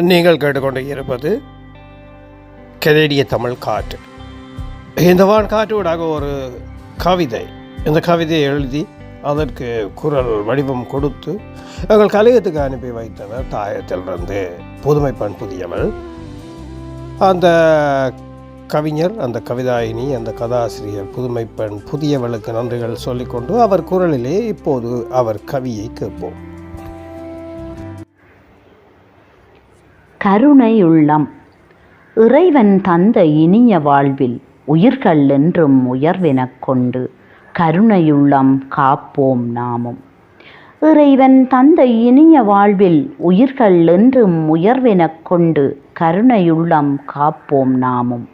நீங்கள் கேட்டுக்கொண்டு இருப்பது கனேடிய தமிழ் காற்று. இந்த வான் காற்றூடாக ஒரு கவிதை. இந்த கவிதையை எழுதி அதற்கு குரல் வடிவம் கொடுத்து எங்கள் கலையத்துக்கு அனுப்பி வைத்தவர் தாயத்திலிருந்து. புதுமை பண் புதியவள். அந்த கவிஞர் அந்த கவிதாயினி அந்த கதாசிரியர் புதுமை பெண் புதியவளுக்கு நன்றிகள் சொல்லிக்கொண்டு அவர் குரலிலே இப்போது அவர் கவியை கேட்போம். கருணை உள்ளம் இறைவன் தந்த இனிய வாழ்வில் உயிர்கள் என்றும் உயர்வெனக் கொண்டு கருணையுள்ளம் காப்போம் நாமும். இறைவன் தந்த இனிய வாழ்வில் உயிர்கள் என்றும் உயர்வெனக் கொண்டு கருணையுள்ளம் காப்போம் நாமும்.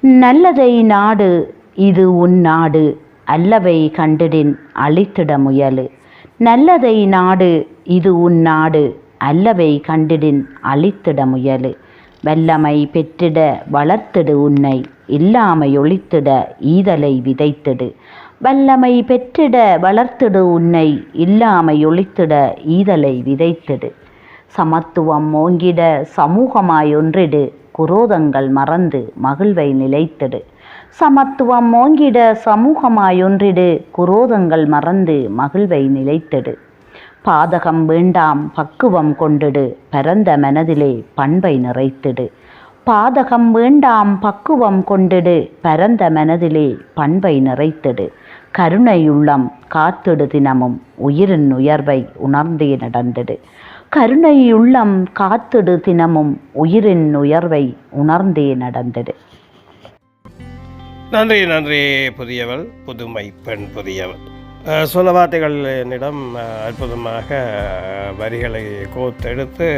நல்லதை நாடு இது உன் நாடு அல்லவை கண்டிடின் அழித்திட முயலு. நல்லதை நாடு இது உன் நாடு அல்லவை கண்டிடின் அழித்திட முயலு. வல்லமை பெற்றிட வளர்த்திடு உன்னை இல்லாமை ஒழித்திட ஈதலை விதைத்திடு. வல்லமை பெற்றிட வளர்த்திடு உன்னை இல்லாமை ஒழித்திட ஈதலை விதைத்திடு. சமத்துவம் ஓங்கிட சமூகமாய் ஒன்றிடு குரோதங்கள் மறந்து மகிழ்வை நிலைத்திடு. சமத்துவம் ஓங்கிட சமூகமாய் ஒன்றிடு குரோதங்கள் மறந்து மகிழ்வை நிலைத்திடு. பாதகம் வேண்டாம் பக்குவம் கொண்டிடு பரந்த மனதிலே பண்பை நிறைத்திடு. பாதகம் வேண்டாம் பக்குவம் கொண்டிடு பரந்த மனதிலே பண்பை நிறைத்திடு. கருணையுள்ளம் காத்திடு தினமும் உயிரின் உயர்வை உணர்ந்தே நடந்திடு. கருணையுள்ளம் காத்திடு தினமும் உயிரின் உயர்வை உணர்ந்தே நடந்திடு. நன்றி நன்றி புதியவள் புதுமை பெண் புதியவள். சொல்ல வார்த்தைகள் என்னிடம் அற்புதமாக வரிகளை கோத்தெடுத்து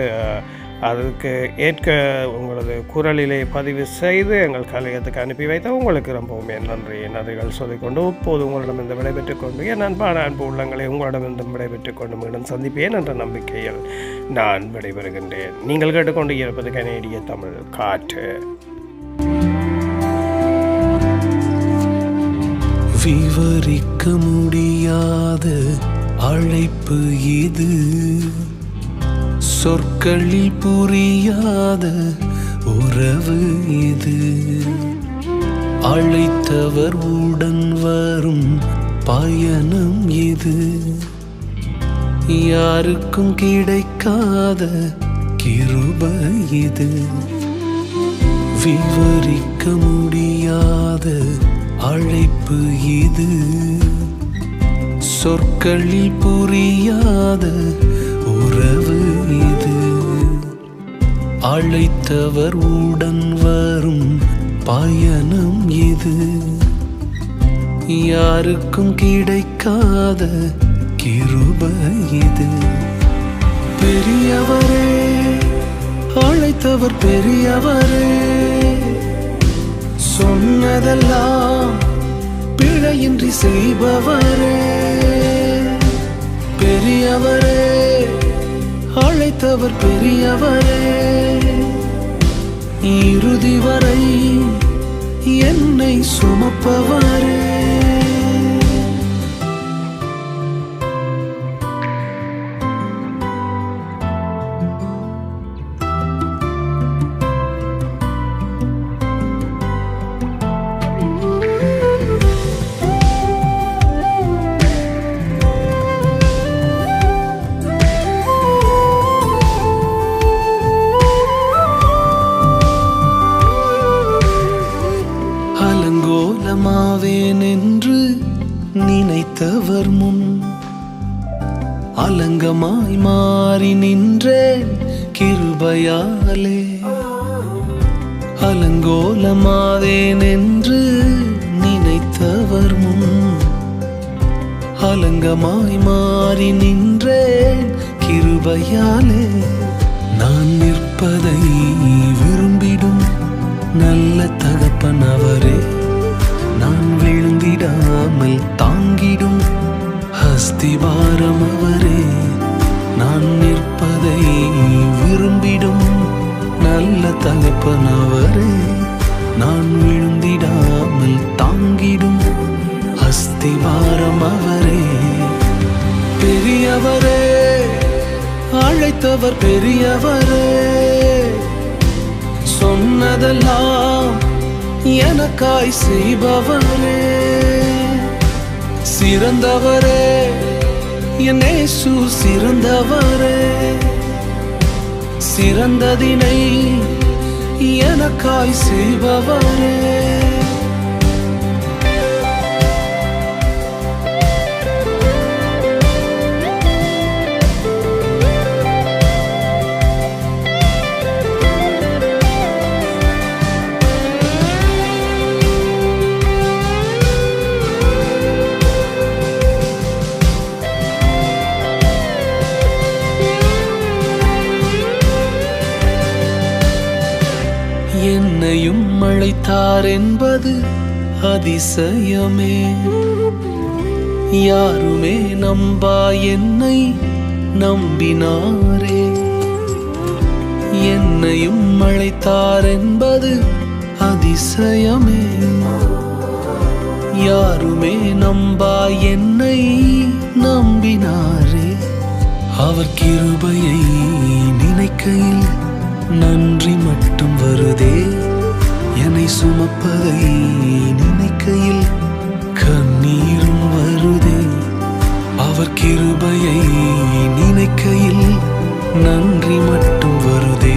அதற்கு ஏற்க உங்களது குரலிலே பதிவு செய்து எங்கள் கலையத்துக்கு அனுப்பி வைத்த உங்களுக்கு ரொம்பவுமே நன்றி. நன்றிகள் சொல்லிக்கொண்டு இப்போது உங்களிடம் இந்த விடைபெற்றுக் கொண்டு என் அன்பான அன்பு உள்ளங்களை உங்களிடம் இந்த விடைபெற்றுக் கொண்டு மீண்டும் சந்திப்பேன் என்ற நம்பிக்கையில் நான் விடைபெறுகின்றேன். நீங்கள் கேட்டுக்கொண்டு இருப்பது கனேடிய தமிழ் காற்று. விவரிக்க முடியாத. அழைப்பு இது. சொற்களில் புரியாத. உறவு இது. அழைத்தவர் உடன் வரும் பயணம் இது. யாருக்கும் கிடைக்காத கிருப இது. விவரிக்க முடியாத. அழைப்பு இது. சொற்களில் புரியாத உறவு இது. அழைத்தவர் உடன் வரும் பயணம் இது. யாருக்கும் கிடைக்காத கிருப இது. பெரியவரே அழைத்தவர் பெரியவரே. சொன்னதெல்லாம் பிழையின்றி செய்பவரே. பெரியவரே அழைத்தவர் பெரியவரே. இறுதி வரை என்னை சுமப்பவரே. அவர் முன் அலங்கமாய் மாறி நின்றேன் கிருபையாலே. அலங்கோலமாவேன் என்று நினைத்தவர் முன் அலங்கமாய் மாறி நின்றேன் கிருபையாலே. நான் நிற்பதை விரும்பிடும் நல்ல தகப்பன் அவரே. நான் விழுந்திடாமல் தான் அஸ்திவாரம் அவரே நான் நிற்பதை விரும்பிடும் நல்ல தகப்பன் அவரே நான் விழுந்திடாமல் தாங்கிடும் அஸ்திவாரம் அவரே பெரியவரே அழைத்தவர் பெரியவரே சொன்னதெல்லாம் எனக்காய் செய்பவரே. சிறந்தவரே என்னேசு சிறந்தவரே. சிறந்ததினை எனக்காய் செய்பவரே. என்னையும் அழைத்தார் என்பது அதிசயமே. யாருமே நம்பா என்னை நம்பினாரே. என்னையும் அழைத்தார் என்பது அதிசயமே. யாருமே நம்பா என்னை நம்பினாரே. அவர் கிருபையை நினைக்கையில் நன்றி மட்டும் வருதே. என்னை சுமப்பதை நினைக்கையில் கண்ணீரும் வருதே. அவர் கிருபையை நினைக்கையில் நன்றி மட்டும் வருதே.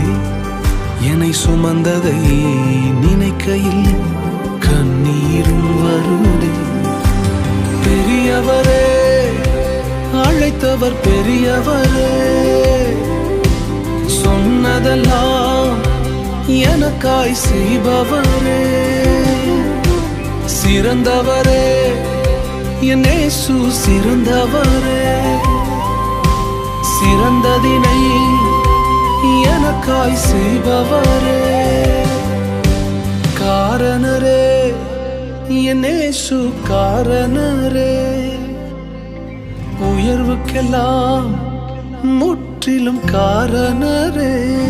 என்னை சுமந்ததை நினைக்கையில் கண்ணீரும் வருதே. பெரியவரே அழைத்தவர் பெரியவரே. சொன்னதெல்லாம் எனக்காய் செய்பவரே. சிறந்தவரே என் இயேசு சிறந்தவரே. சிறந்ததினை எனக்காய் செய்பவரே. காரணரே என் இயேசு காரணரே. உயர்வுக்கெல்லாம் முற்றிலும் காரணரே.